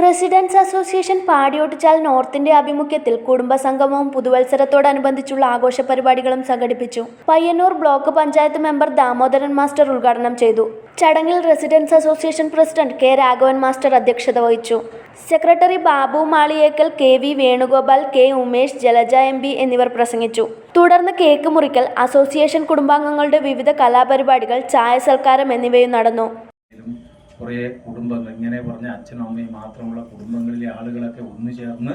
Residence association Padiyottuchal നോർത്തിന്റെ ആഭിമുഖ്യത്തിൽ കുടുംബസംഗമവും പുതുവത്സരത്തോടനുബന്ധിച്ചുള്ള ആഘോഷ പരിപാടികളും സംഘടിപ്പിച്ചു. Payyanur block panchayat member Damodaran master ഉദ്ഘാടനം ചെയ്തു. ചടങ്ങിൽ residence association president K Raghavan master അധ്യക്ഷത വഹിച്ചു. Secretary Babu Maliyekkal K V Venugopal K Umesh Jalaja M P എന്നിവർ പ്രസംഗിച്ചു. തുടർന്ന് കേക്ക് മുറിക്കൽ അസോസിയേഷൻ കുടുംബാംഗങ്ങളുടെ വിവിധ കലാപരിപാടികൾ ചായ സൽക്കാരം എന്നിവയും നടന്നു ും. കുറേ കുടുംബങ്ങൾ ഇങ്ങനെ പറഞ്ഞ അച്ഛനും അമ്മയും മാത്രമുള്ള കുടുംബങ്ങളിലെ ആളുകളൊക്കെ ഒന്നു ചേർന്ന്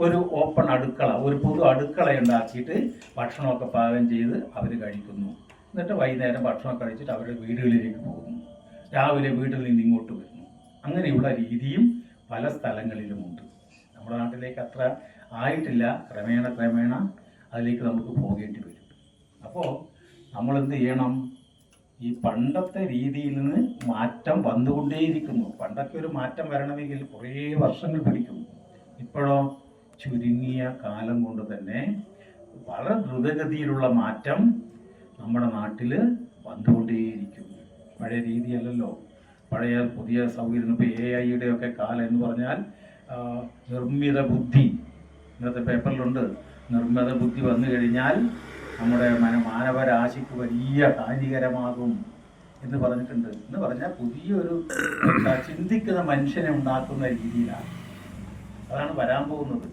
ഒരു ഓപ്പൺ അടുക്കള ഒരു പൊതു അടുക്കള ഉണ്ടാക്കിയിട്ട് ഭക്ഷണമൊക്കെ പാകം ചെയ്ത് അവർ കഴിക്കുന്നു. എന്നിട്ട് വൈകുന്നേരം ഭക്ഷണം കഴിച്ചിട്ട് അവരുടെ വീടുകളിലേക്ക് പോകുന്നു. രാവിലെ വീട്ടിൽ നിന്ന് ഇങ്ങോട്ട് വരുന്നു. അങ്ങനെയുള്ള രീതിയും പല സ്ഥലങ്ങളിലുമുണ്ട്. നമ്മുടെ നാട്ടിലേക്ക് അത്ര ആയിട്ടില്ല. ക്രമേണ ക്രമേണ അതിലേക്ക് നമുക്ക് പോകേണ്ടി വരും. അപ്പോൾ നമ്മൾ എന്ത് ചെയ്യണം? ഈ പണ്ടത്തെ രീതിയിൽ നിന്ന് മാറ്റം വന്നുകൊണ്ടേയിരിക്കുന്നു. പണ്ടൊക്കെ ഒരു മാറ്റം വരണമെങ്കിൽ കുറേ വർഷങ്ങൾ പിടിക്കും ഇപ്പോഴോ ചുരുങ്ങിയ കാലം കൊണ്ട് തന്നെ വളരെ ദ്രുതഗതിയിലുള്ള മാറ്റം നമ്മുടെ നാട്ടിൽ വന്നുകൊണ്ടേയിരിക്കുന്നു. പഴയ രീതിയല്ലല്ലോ. പഴയ പുതിയ സൗകര്യം ഇപ്പോൾ എ ഐയുടെ ഒക്കെ കാലം എന്ന് പറഞ്ഞാൽ നിർമ്മിത ബുദ്ധി. ഇന്നത്തെ പേപ്പറിലുണ്ട്. നിർമ്മിത ബുദ്ധി വന്നു കഴിഞ്ഞാൽ നമ്മുടെ മന മാനവരാശിക്ക് വലിയ ഹാനികരമാകും എന്ന് പറഞ്ഞിട്ടുണ്ട്. എന്ന് പറഞ്ഞാൽ പുതിയൊരു ചിന്തിക്കുന്ന മനുഷ്യനെ ഉണ്ടാക്കുന്ന രീതിയിലാണ്. അതാണ് വരാൻ പോകുന്നത്.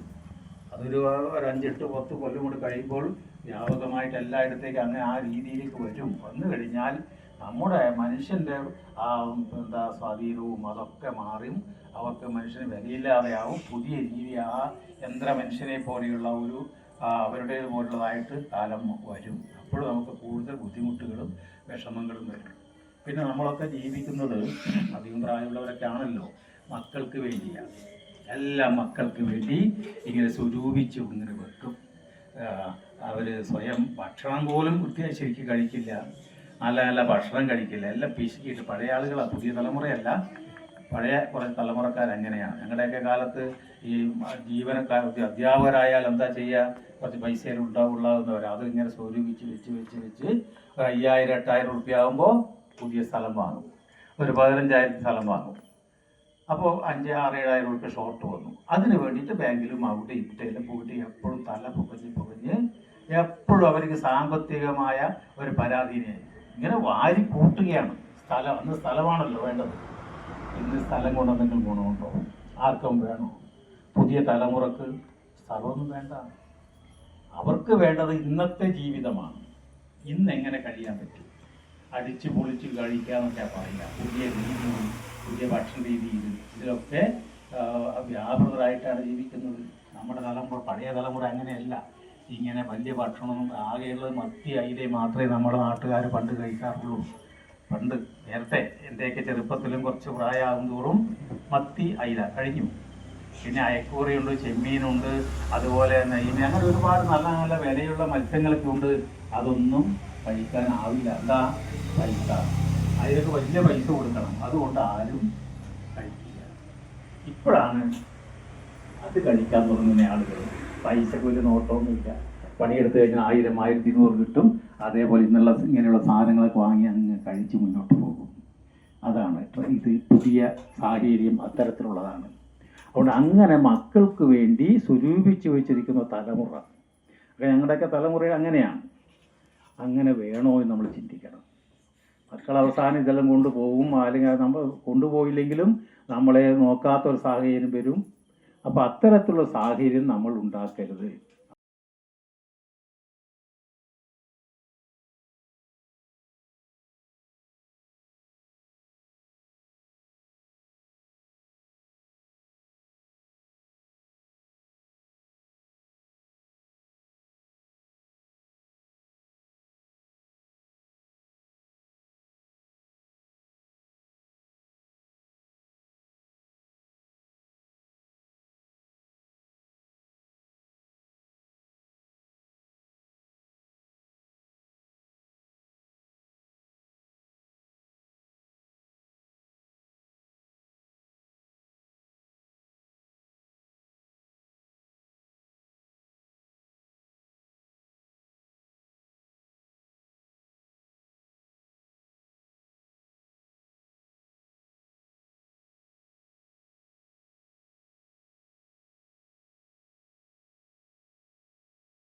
അതൊരു ഒരു അഞ്ചെട്ട് പത്ത് കൊല്ലം കൂടി കഴിയുമ്പോൾ വ്യാപകമായിട്ട് എല്ലായിടത്തേക്കും അങ്ങനെ ആ രീതിയിലേക്ക് വരും. വന്നു കഴിഞ്ഞാൽ നമ്മുടെ മനുഷ്യന്റെ ആ എന്താ സ്വാധീനവും അതൊക്കെ മാറും അവർക്ക് മനുഷ്യന് വിലയില്ലാതെയാവും. പുതിയ രീതി ആ യന്ത്ര മനുഷ്യനെ പോലെയുള്ള ഒരു ആ, അവരുടേത് പോലുള്ളതായിട്ട് കാലം വരും. അപ്പോൾ നമുക്ക് കൂടുതൽ ബുദ്ധിമുട്ടുകളും വിഷമങ്ങളും വരും. പിന്നെ നമ്മളൊക്കെ ജീവിക്കുന്നത് അധികം പ്രായമുള്ളവരൊക്കെ ആണല്ലോ മക്കൾക്ക് വേണ്ടിയാണ് എല്ലാ മക്കൾക്ക് വേണ്ടി ഇങ്ങനെ സ്വരൂപിച്ച് ഇങ്ങനെ വെക്കും. അവർ സ്വയം ഭക്ഷണം പോലും വൃത്തിയായി ശരിക്കും കഴിക്കില്ല. നല്ല നല്ല ഭക്ഷണം കഴിക്കില്ല. എല്ലാം പിശുക്കിയിട്ട് പഴയ ആളുകളാണ് പുതിയ തലമുറയല്ല. പഴയ കുറേ തലമുറക്കാർ അങ്ങനെയാണ്. ഞങ്ങളുടെയൊക്കെ കാലത്ത് ഈ ജീവനക്കാർ അധ്യാപകരായാൽ എന്താ ചെയ്യുക കുറച്ച് പൈസയിൽ ഉണ്ടാവുള്ളതെന്നവർ അത് ഇങ്ങനെ സ്വരൂപിച്ച് വെച്ച് വെച്ച് വെച്ച് ഒരു അയ്യായിരം എട്ടായിരം റുപ്യ ആകുമ്പോൾ പുതിയ സ്ഥലം വാങ്ങും. ഒരു പതിനഞ്ചായിരം സ്ഥലം വാങ്ങും. അപ്പോൾ അഞ്ച് ആറ് ഏഴായിരം റുപ്യ ഷോർട്ട് വന്നു. അതിന് വേണ്ടിയിട്ട് ബാങ്കിലും അവിടെ ഇവിടെയെല്ലാം പോയിട്ട് എപ്പോഴും തല പുകഞ്ഞ് പുകഞ്ഞ് എപ്പോഴും അവർക്ക് സാമ്പത്തികമായ ഒരു പരാതിനെ ഇങ്ങനെ വാരി കൂട്ടുകയാണ്. സ്ഥലം അന്ന് സ്ഥലമാണല്ലോ വേണ്ടത്. ഇന്ന് സ്ഥലം കൊണ്ടെന്തെങ്കിലും ഗുണമുണ്ടോ? ആർക്കും വേണോ? പുതിയ തലമുറയ്ക്ക് സ്ഥലമൊന്നും വേണ്ട. അവർക്ക് വേണ്ടത് ഇന്നത്തെ ജീവിതമാണ്. ഇന്ന് എങ്ങനെ കഴിയാൻ പറ്റും? അടിച്ച് പൊളിച്ച് കഴിക്കുക എന്നൊക്കെ പറയുക. പുതിയ രീതിയിൽ പുതിയ ഭക്ഷണ രീതിയിൽ ഇതിലൊക്കെ വ്യാപൃതരായിട്ടാണ് ജീവിക്കുന്നത്. നമ്മുടെ തലമുറ പഴയ തലമുറ അങ്ങനെയല്ല. ഇങ്ങനെ വലിയ ഭക്ഷണം ആകെയുള്ളത് മത്തി അയിലെ മാത്രമേ നമ്മുടെ നാട്ടുകാർ പണ്ട് കഴിക്കാറുള്ളൂ. പണ്ട് നേരത്തെ എന്റെയൊക്കെ ചെറുപ്പത്തിലും കുറച്ച് പ്രായമാകും തോറും മത്തി അയില കഴിഞ്ഞു. പിന്നെ അയക്കൂറിയുണ്ട് ചെമ്മീനുണ്ട് അതുപോലെ നെയ്മീൻ അങ്ങനെ ഒരുപാട് നല്ല നല്ല വിലയുള്ള മത്സ്യങ്ങളൊക്കെ ഉണ്ട് അതൊന്നും കഴിക്കാനാവില്ല എന്താ? പൈസ. അതിനൊക്കെ വലിയ പൈസ കൊടുക്കണം. അതുകൊണ്ട് ആരും കഴിക്കില്ല. ഇപ്പോഴാണ് അത് കഴിക്കാൻ തുടങ്ങുന്ന ആളുകൾ. പൈസക്ക് വലിയ നോട്ടമൊന്നുമില്ല. പണിയെടുത്ത് കഴിഞ്ഞാൽ ആയിരം ആയിരത്തി ഇരുന്നൂറ് കിട്ടും. അതേപോലെ ഇന്നുള്ള ഇങ്ങനെയുള്ള സാധനങ്ങളൊക്കെ വാങ്ങി അങ്ങ് കഴിച്ച് മുന്നോട്ട് പോകും. അതാണ് ഇത് പുതിയ സാഹചര്യം അത്തരത്തിലുള്ളതാണ്. അതുകൊണ്ട് അങ്ങനെ മക്കൾക്ക് വേണ്ടി സ്വരൂപിച്ച് വെച്ചിരിക്കുന്ന തലമുറ. ഞങ്ങളുടെയൊക്കെ തലമുറ അങ്ങനെയാണ്. അങ്ങനെ വേണോ എന്ന് നമ്മൾ ചിന്തിക്കണം. മക്കൾ അവസാനം ഇതെല്ലാം കൊണ്ടുപോകും അല്ലെങ്കിൽ നമ്മൾ കൊണ്ടുപോയില്ലെങ്കിലും നമ്മളെ നോക്കാത്തൊരു സാഹചര്യം വരും. അപ്പോൾ അത്തരത്തിലുള്ള സാഹചര്യം നമ്മൾ ഉണ്ടാക്കരുത്.